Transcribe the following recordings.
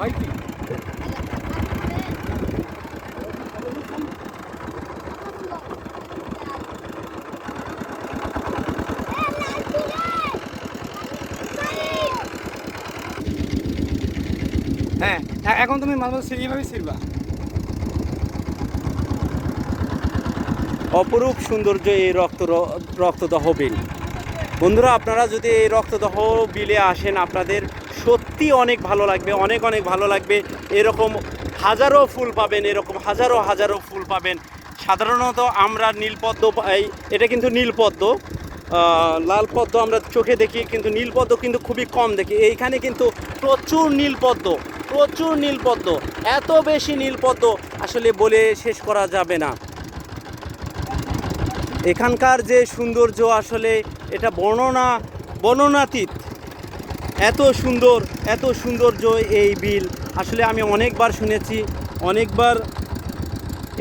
ভাইটি হ্যাঁ এখন তুমি মাছ মাছ এইভাবে ছিড়বা। অপরূপ সৌন্দর্য এই রক্ত রক্তদহ বিল। বন্ধুরা, আপনারা যদি এই রক্তদহ বিলে আসেন, আপনাদের সত্যি অনেক ভালো লাগবে, অনেক অনেক ভালো লাগবে। এরকম হাজারো ফুল পাবেন, এরকম হাজারো হাজারো ফুল পাবেন। সাধারণত আমরা নীলপদ্ম পাই এটা কিন্তু নীলপদ্ম। লাল পদ্ম আমরা চোখে দেখি, কিন্তু নীলপদ্ম কিন্তু খুবই কম দেখি। এইখানে কিন্তু প্রচুর নীলপদ্ম প্রচুর নীলপদ্ম। এত বেশি নীলপদ্ম আসলে বলে শেষ করা যাবে না। এখানকার যে সৌন্দর্য আসলে এটা বর্ণনা, বর্ণনাতীত। এত সুন্দর, এত সৌন্দর্য এই বিল। আসলে আমি অনেকবার শুনেছি, অনেকবার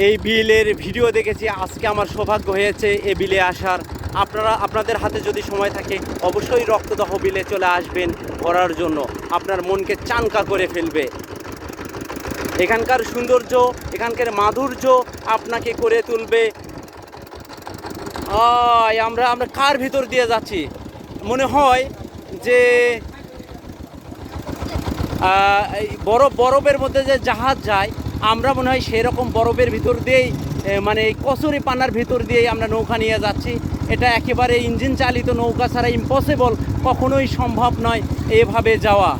এই বিলের ভিডিও দেখেছি, আজকে আমার সৌভাগ্য হয়েছে এ বিলে আসার। আপনারা, আপনাদের হাতে যদি সময় থাকে, অবশ্যই রক্তদহ বিলে চলে আসবেন ঘোরার জন্য। আপনার মনকে চানকা করে ফেলবে। এখানকার সৌন্দর্য, এখানকার মাধুর্য আপনাকে করে তুলবে। আমরা আমরা কার ভিতর দিয়ে যাচ্ছি? মনে হয় যে বরফ বরফের মধ্যে যে জাহাজ যায়, আমরা মনে হয় সেরকম বরফের ভিতর দিয়েই মানে কচুরি পানার ভিতর দিয়েই আমরা নৌকা নিয়ে যাচ্ছি। এটা একেবারে ইঞ্জিন চালিত নৌকা ছাড়া ইম্পসিবল কখনোই সম্ভব নয় এভাবে যাওয়া।